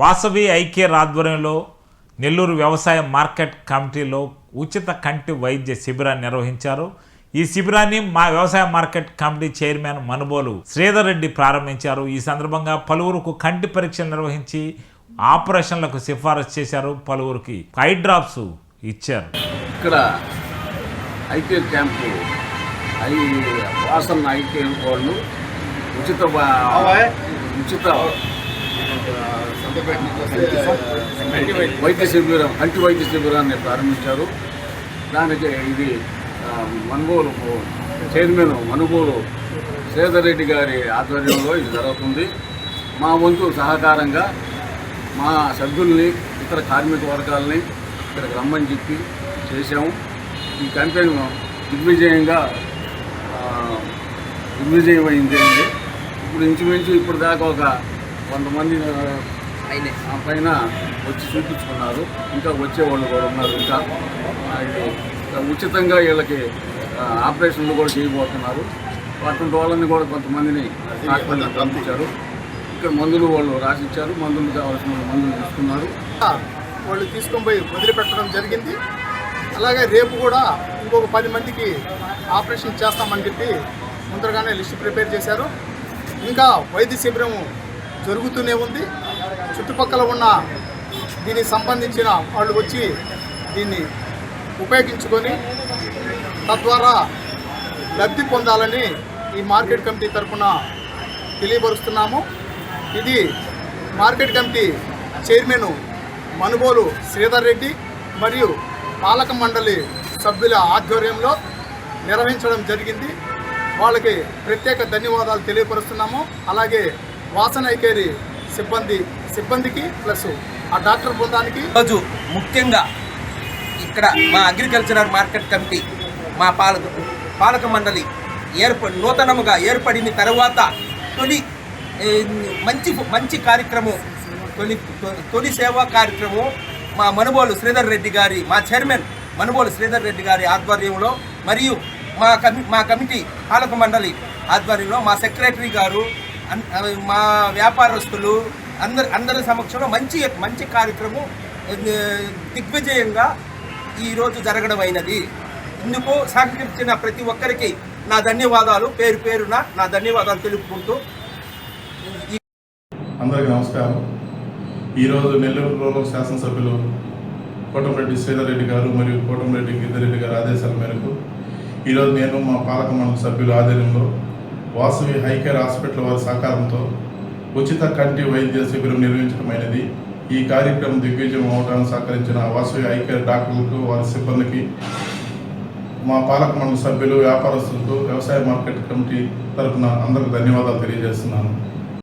వాసవి ఐక్యర్ ఆధ్వర్యంలో నెల్లూరు వ్యవసాయ మార్కెట్ కమిటీలో ఉచిత కంటి వైద్య శిబిరాన్ని నిర్వహించారు. ఈ శిబిరాన్ని మా వ్యవసాయ market committee chairman Manubolu Sridhar Reddy ప్రారంభించారు. ఈ సందర్భంగా పలువురుకు కంటి పరీక్షలు నిర్వహించి ఆపరేషన్లకు సిఫారసు చేశారు. పలువురికి ఐ డ్రాప్స్ ఇచ్చారు. ఇక్కడ ఐకేర్ క్యాంపు ఐ వాసన ఐకేర్ వాళ్ళు ఉచిత ఉచిత వైద్య శిబిరం కంటి వైద్య శిబిరాన్ని ప్రారంభించారు. దానికి ఇది మనుగోలు చైర్మన్ మనుగోలు శ్రీధర్ గారి ఆధ్వర్యంలో ఇది జరుగుతుంది. మా వంతు సహకారంగా మా సభ్యుల్ని ఇతర కార్మిక వర్గాల్ని ఇక్కడికి రమ్మని చెప్పి చేశాము. ఈ క్యాంపెయిన్ దిగ్విజయంగా దిగ్విజయం అయింది ఇప్పుడు ఇంచుమించు ఇప్పుడు దాకా ఒక కొంతమంది ఆ పైన వచ్చి చూపించుకున్నారు. ఇంకా వచ్చేవాళ్ళు కూడా ఉన్నారు. ఇంకా ఇది ఉచితంగా వీళ్ళకి ఆపరేషన్లు కూడా చేయబోతున్నారు. అటువంటి వాళ్ళని కూడా కొంతమందిని హాస్పిటల్కి పంపించారు. ఇక్కడ మందులు వాళ్ళు రాసిచ్చారు. మందులు కావాల్సిన మందులు తీసుకున్నారు. వాళ్ళు తీసుకొని పోయి వదిలిపెట్టడం జరిగింది. అలాగే రేపు కూడా ఇంకొక పది మందికి ఆపరేషన్ చేస్తామని చెప్పి ముందరగానే లిస్ట్ ప్రిపేర్ చేశారు. ఇంకా వైద్య శిబిరం జరుగుతూనే ఉంది. చుట్టుపక్కల ఉన్న దీనికి సంబంధించిన వాళ్ళు వచ్చి దీన్ని ఉపయోగించుకొని తద్వారా లబ్ధి పొందాలని ఈ మార్కెట్ కమిటీ తరఫున తెలియపరుస్తున్నాము. ఇది market committee chairman Manubolu Sridhar Reddy మరియు పాలక మండలి సభ్యుల ఆధ్వర్యంలో నిర్వహించడం జరిగింది. వాళ్ళకి ప్రత్యేక ధన్యవాదాలు తెలియపరుస్తున్నాము. అలాగే వాసన ఐకేరి సిబ్బంది సిబ్బందికి ప్లస్ ఆ డాక్టర్ బృందానికి. రోజు ముఖ్యంగా ఇక్కడ మా అగ్రికల్చరల్ మార్కెట్ కమిటీ మా పాలక పాలక మండలి ఏర్ప నూతనముగా ఏర్పడిన తర్వాత తొలి మంచి మంచి కార్యక్రమం తొలి తొలి సేవా కార్యక్రమం మా మనుబోలు శ్రీధర్ రెడ్డి గారి మా చైర్మన్ మనుబోలు శ్రీధర్ రెడ్డి గారి ఆధ్వర్యంలో మరియు మా కమి మా కమిటీ పాలక మండలి ఆధ్వర్యంలో మా సెక్రటరీ గారు మా వ్యాపారస్తులు అందరి అందరి సమక్షంలో మంచి మంచి కార్యక్రమం దిగ్విజయంగా ఈరోజు జరగడం అయినది. ఇందుకు సహకరించిన ప్రతి ఒక్కరికి నా ధన్యవాదాలు. పేరు పేరున నా ధన్యవాదాలు తెలుపుకుంటూ అందరికీ నమస్కారం. ఈరోజు నెల్లూరు రూరల్ శాసనసభ్యులు కోటంరెడ్డి శ్రీధర్రెడ్డి గారు మరియు కోటంరెడ్డి గిద్దరెడ్డి గారి ఆదేశాల మేరకు ఈరోజు నేను మా పాలక మండలి సభ్యుల ఆధ్వర్యంలో వాసవి హైకేర్ హాస్పిటల్ వారి సహకారంతో ఉచిత కంటి వైద్య శిబిరం నిర్వహించడమైనది. ఈ కార్యక్రమం దిగ్విజయం అవడానికి సహకరించిన వాసవి హైకేర్ డాక్టర్లకు వారి సిబ్బందికి మా పాలక మండలి సభ్యులు వ్యాపారస్తులకు వ్యవసాయ మార్కెట్ కమిటీ తరపున అందరికి ధన్యవాదాలు తెలియజేస్తున్నాను.